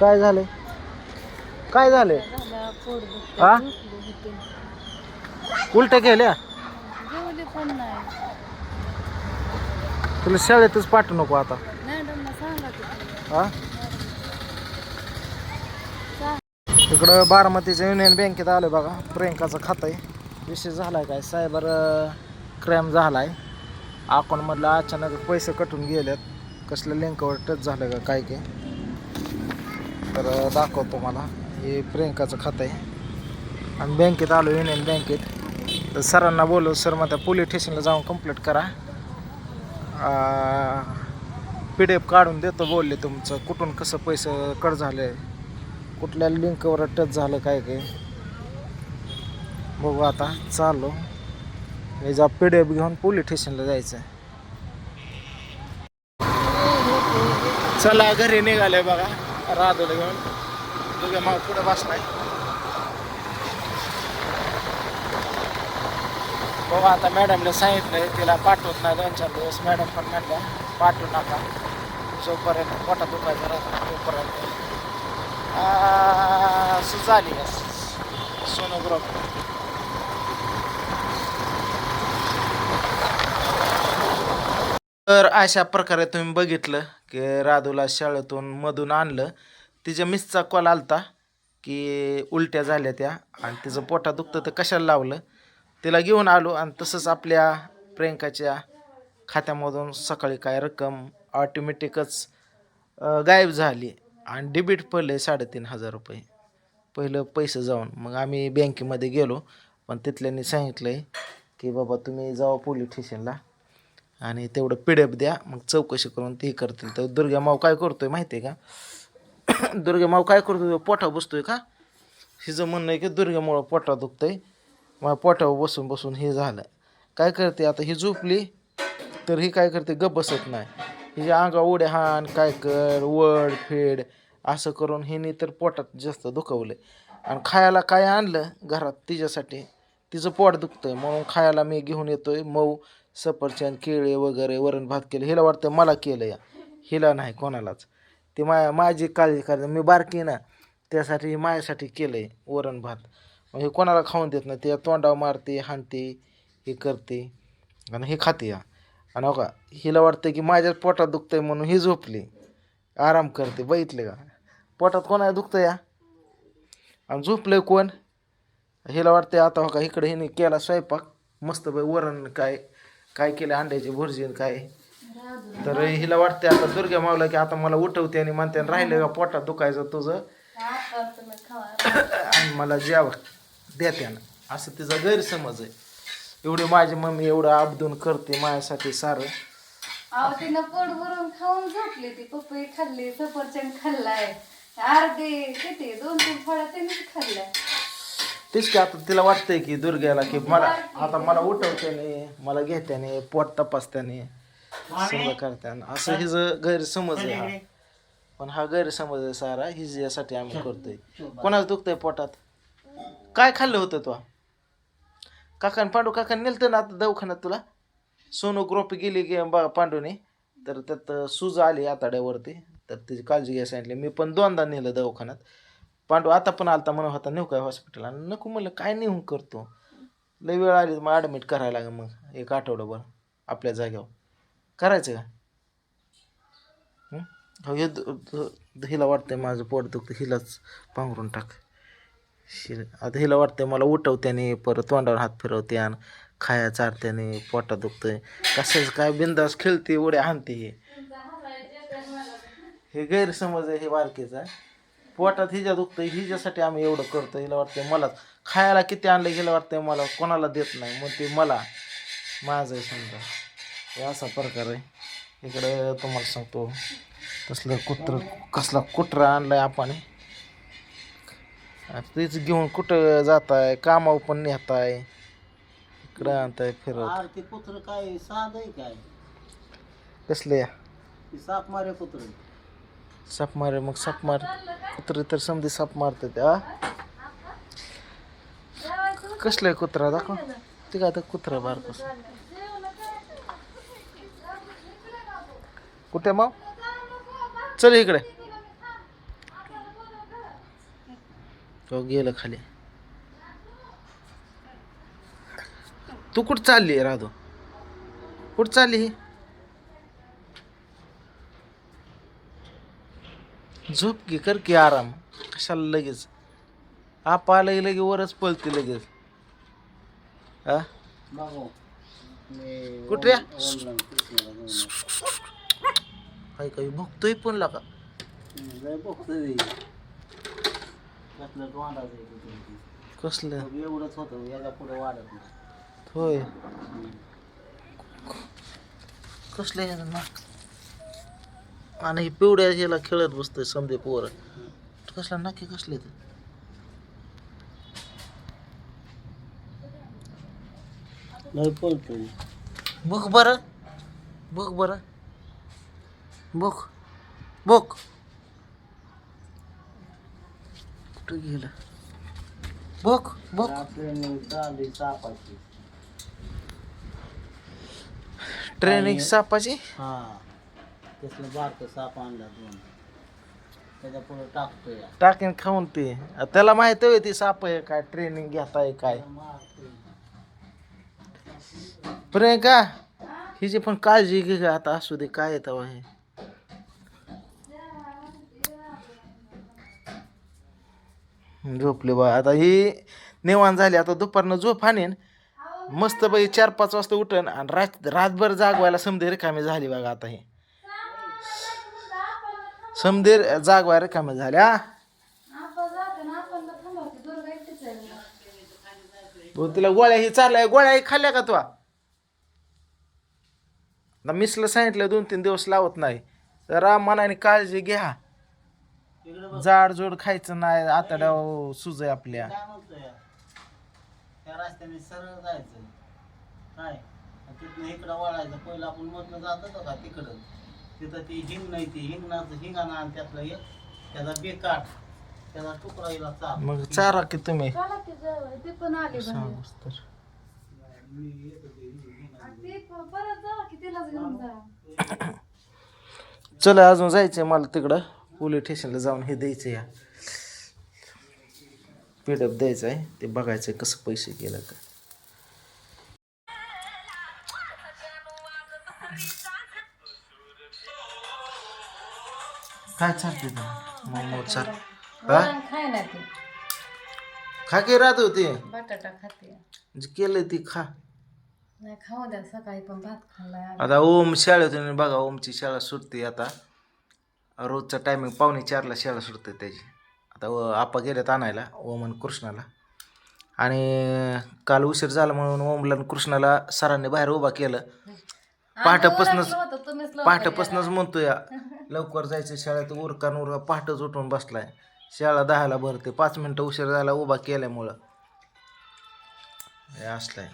काय झालंय? काय झालंय? हा? उलट्या केल्या? तुला शाळेतच पाठवू नको आता. हा. इकडं बारामतीच्या युनियन बँकेत आलं बघा. प्रियंकाचं खातं आहे. विषय झालाय काय? सायबर क्राईम झालाय. अकाउंटमधलं अचानक पैसे कटून गेलेत. कसल्या लिंकवर टच झालं का काय काय? तर दाखवतो मला हे प्रियंकाचं खातं आहे. आणि बँकेत आलो युनियन बँकेत. तर सरांना बोललो सर मग त्या पोलीस स्टेशनला जाऊन कंप्लीट करा. पी डी एफ काढून देतो बोलले तुमचं. कुठून कसं पैसे कट झाले? कुठल्या लिंकवर टच झालं काय काय बघू आता. चाललो. जा पी डी एफ घेऊन पोलीस स्टेशनला जायचं चला घरी निघाले बघा. राधूला घेऊन. तुझ्या मग पुढे बसलाय. बघू आता मॅडमने सांगितलं तिला पाठवत नाही दोन चार दिवस. मॅडम पण म्हणल्या पाठवू नका. जोपर्यंत पोटा दुखायचं राहतं तोपर्यंत. आ, सुझाली का सोनोग्राफी तर अशा प्रकारे तुम्ही बघितलं की राधूला शाळेतून मधून आणलं. तिच्या मिसचा कॉल आलता की उलट्या झाल्या त्या आणि तिचं पोटा दुखतं तर कशाला लावलं? तिला घेऊन आलो आणि तसंच आपल्या प्रियंकाच्या खात्यामधून सकाळी काय रक्कम ऑटोमॅटिकच गायब झाली आणि डेबिट पडले साडेतीन हजार रुपये. पहिलं पैसे जाऊन मग आम्ही बँकेमध्ये गेलो. पण तिथल्यांनी सांगितलं आहे की बाबा तुम्ही जावा पोलीस स्टेशनला आणि तेवढं पी द्या मग चौकशी करून ते करतील. तर दुर्गा माव काय करतोय माहिती आहे का? दुर्गा माव काय करतोय? पोटा बसतोय का? हिचं म्हणणं आहे की दुर्गामुळं पोटा दुखतंय. मग पोटावर बसून बसून हे झालं. काय करते आता? ही झोपली तर ही काय करते? गप बसत नाही. हिच्या अंगा उड्या हाण काय कर वड फेड असं करून हिने तर पोटात जास्त दुखवलं आणि खायला काय आणलं? घरात तिच्यासाठी तिचं पोट दुखतंय म्हणून खायला मी घेऊन येतोय. मऊ सफरचंद केळे वगैरे वरण भात केलं. हिला वाटतं मला केलं या. हिला नाही कोणालाच. ती माया माझी काळजी करते. मी बारकी ना त्यासाठी ही माझ्यासाठी केलं आहे वरण भात. मग हे कोणाला खाऊन देत नाही. ते तोंडावर मारते हाणते हे करते. आणि हे खाते या. आणि हो का हिला वाटतं की माझ्याच पोटात दुखतंय म्हणून ही झोपली. आराम करते बघितले का? पोटात कोणाला दुखतं या? आणि झोपलं कोण? हिला वाटते आता हो का इकडे हिने केला स्वयंपाक. मस्त बाई वरण काय काय केलं अंड्याची भुर्जी आणि काय. तर हिला वाटते आता दुर्गा मावला की आता मला उठवते आणि म्हणते राहिलं का पोटात दुखायचं तुझं. आणि मला जेव देते ना असं तिचा गैरसमज आहे. एवढी माझी मम्मी एवढं आबदून करते माझ्यासाठी सारं. अहो तिनं पोट भरून खाऊन झोपली ती पपई खाल्ली सफरचंद खाल्लाय. अर्धे किती दोन तीन फळं तिनेच खाल्लाय. तेच की आता तिला वाटतंय की दुर्ग्याला की मला आता मला उठवत्याने मला घेत्याने पोट तपासत्याने समजा करत्याने. असं हिज गैरसमज आहे हा. पण हा गैरसमज आहे सारा हिज यासाठी आम्ही करतोय. कोणाच दुखतंय पोटात? काय खाल्लं होतं तो? काकान पांडू काकान नेलतं ना आता दवाखान्यात तुला? सोनोग्राफी गेली की बा पांडूने. तर त्यात सूज आली आताड्यावरती. तर तिची काळजी घ्यायला सांगितली. मी पण दोनदा नेलं दवाखान्यात. पांडू आता पण आलता म्हणत होता नेऊ काय हॉस्पिटल आणि नको म्हणलं काय नेऊ करतो. लई वेळ आली मग ॲडमिट करायला लागेल मग एक आठवडाभर आपल्या जाग्यावर करायचं का? हो? हे हिला वाटतंय माझं पोट दुखतं हिलाच पांघरून टाक. हिला आता हिला वाटतंय मला उठवत्याने परत तोंडावर हात फिरवते आणि खाया चारत्याने पोटा दुखतंय. कसंच काय बिंदास खेळते उड्या आणते हे. हे गैरसमज आहे हे बारकेचा पोटात हिच्या दुखतंय हिच्यासाठी आम्ही एवढं करतो हिला वाटतंय मलाच खायला किती आणलं हिला वाटतंय मला कोणाला देत नाही मग ते मला. माझं आहे समजा. हे असा प्रकार आहे. इकडे तुम्हाला सांगतो तसलं कुत्र कसला कुत्रा आणलाय आपण. तेच घेऊन कुठं जात आहे कामावर पण नेत आहे इकडं आणताय फिरत. आर ते कुत्र काय साध आहे काय? कसले साप मारे कुत्र. साप मारे मग साप मार. कुत्रे तर समधी साप मारते त्या आ कसलं कुत्रा? दाखव. ते काय आता कुत्रा बारकस कुठे मग चल इकडे. तो गेलं खाली. तू कुठं चालली राधू? कुठं चालली झोप की कर की आराम. कशाला लगेच? आप आलं की लगे वरच पळते लगेच. हा? काही काही भुकतोय पण लागा. कसलं एवढंच होतं याच्यापुढे वाढत नाही. होय. कसलं आहे ना आणि पिवड्या ह्याला खेळत बसतोय समजे पोर कसला नक्की कसले ते? पळतोय बघ बरं. बघ बरं. बघ. बघ. कुठं गेलं? बघ बघ. ट्रेनिंग चालली सापाची ट्रेनिंग सापाची हा. त्यातलं बारकं साप आणला दोन? त्याच्या पुढे टाकतोय. टाकीन खाऊन ते. त्याला माहिती होय ती साप आहे काय ट्रेनिंग घेताय काय. प्रियंका हिची पण काळजी घे गं आता असू दे काय येतं हे. झोपले बा आता ही निवांत झाली आता दुपारनं झोप आणेन. मस्त बाई चार पाच वाजता उठन आणि रात रातभर जागवायला समधे रिकामी झाली बघा आता ही समधे जागवाय रिकामी झाल्या आपण जाते ना आपण थांबवते दुर्गा एकटीच आहे ना. हो तिला गोळ्या ही चालल्या गोळ्या ही खाल्ल्या का तू? आता मिसला सांगितलं दोन तीन दिवस लावत नाही. तर मनाने काळजी घ्या. तिकडे बघ जाड जोड खायचं नाही आतड्या सुज आपल्या. काय म्हणतोय? त्या रस्त्याने सरळ जायचं. काय आणि तिथनं इकडं वळायचं. पहिलं आपण मधनं जात होतो का तिकडं? तिथं ती हिंग नाही ती हिंगणाचं हिंगाणा आणि त्यातलं एक त्याचा बेकाठ त्याचा तुकडा हिला चाप. मग चारा की तुम्ही? चला की जाऊ ते पण आले बाहेर. सांगूस तर. आणि ते प- परत जावा की तिलाच घेऊन जा. चला अजून जायचंय मला तिकडं. पोलीस स्टेशनला जाऊन हे द्यायचं या. पीडअप द्यायचं आहे ते बघायचं कसं पैसे गेलं का. काय चालते मग चाल हा? वरण खाय ना ती. खा की राहत होती? बटाटा खाते. जे केलंय ती खा. नाही खाऊ द्या सकाळी पण भात खाल्लाय आज. आता ओम शाळेतून बघा ओमची शाळा सुटते आता. रोजचा टायमिंग पावणे चारला शाळा सुटते त्याची. आता आपा गेल्यात आणायला ओम आणि कृष्णाला. आणि काल उशीर झाला म्हणून ओमला आणि कृष्णाला सरांनी बाहेर उभा केलं. पहाटेपासूनच पहाटेपासूनच म्हणतोय लवकर जायचं शाळेत उरकान उरका पहाटच उठून बसलाय. शाळा दहाला भरते पाच मिनटं उशीर झाला उभा केल्यामुळं. हे असलाय.